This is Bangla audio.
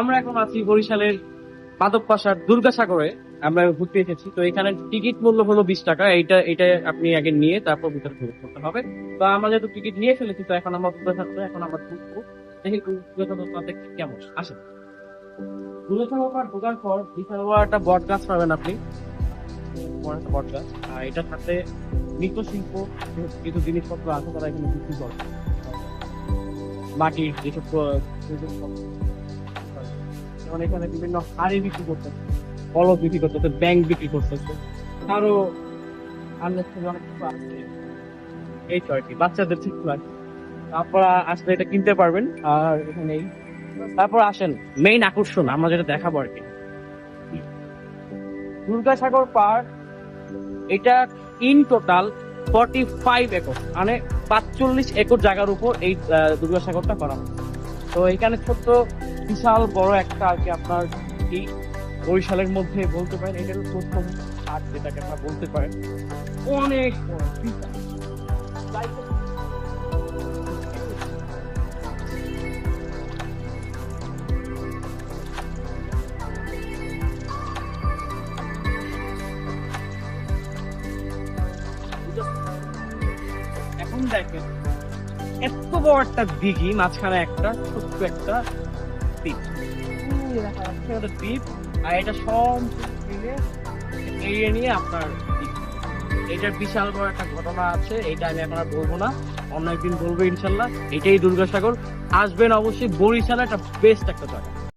আমরা এখন আছি বরিশালের মাদক পাশার দুর্গাসাগরে। আমরা ঘুরতে এসেছি। তো এখানে টিকিট মূল্য হলো বিশ টাকা। এইটা এটা আপনি আগে নিয়ে তারপর ভিতরে প্রবেশ করতে হবে। তো আমরা যেহেতু টিকিট নিয়ে ফেলেছি, তো এখন আমরা দুর্গাসাগরে এখন আমরা ঢুকবো দেখি দুর্গাসাগর দেখতে কেমন। আসেন। দুর্গাসাগর ঢোকার পর বিশাল একটা বট গাছ পাবেন আপনি। একটা বট গাছ। আর এটার সাথে মৃৎশিল্প কিছু জিনিসপত্র আছে, তারা এখানে বিক্রি করে। মাটির যেসব যেমন এখানে বিভিন্ন হাড়ি বিক্রি বিক্রি ব্যাংক বিক্রি আরও এই বাচ্চাদের ঠিক আছে আসলে এটা কিনতে পারবেন, আর তারপর আসেন মেইন আকর্ষণ, আমরা যেটা দেখাবো আর কি। দুর্গাসাগর পার্ক, এটা in total forty five acre মানে পাঁচচল্লিশ একর জায়গার উপর এই দুর্গাসাগরটা করা হয় তো এখানে ছোট্ট বিশাল বড় একটা আর কি আপনার এই বরিশালের মধ্যে বলতে পারেন, এটা প্রথম হাট যেটাকে আপনারা বলতে পারেন অনেক বড়, বিশাল। এখন দেখেন এত বড় একটা দিঘি মাঝখানে একটা ছোট্ট একটা দ্বীপ। একটা দ্বীপ আর এটা মিলে এরিয়া নিয়ে আপনার। এটার বিশাল বড় একটা ঘটনা আছে এটা আমি এখন আর বলব না। অন্য একদিন বলব ইনশাল্লাহ। এটাই দুর্গাসাগর। আসবেন অবশ্যই বরিশালে একটা বেস্ট একটা জায়গা।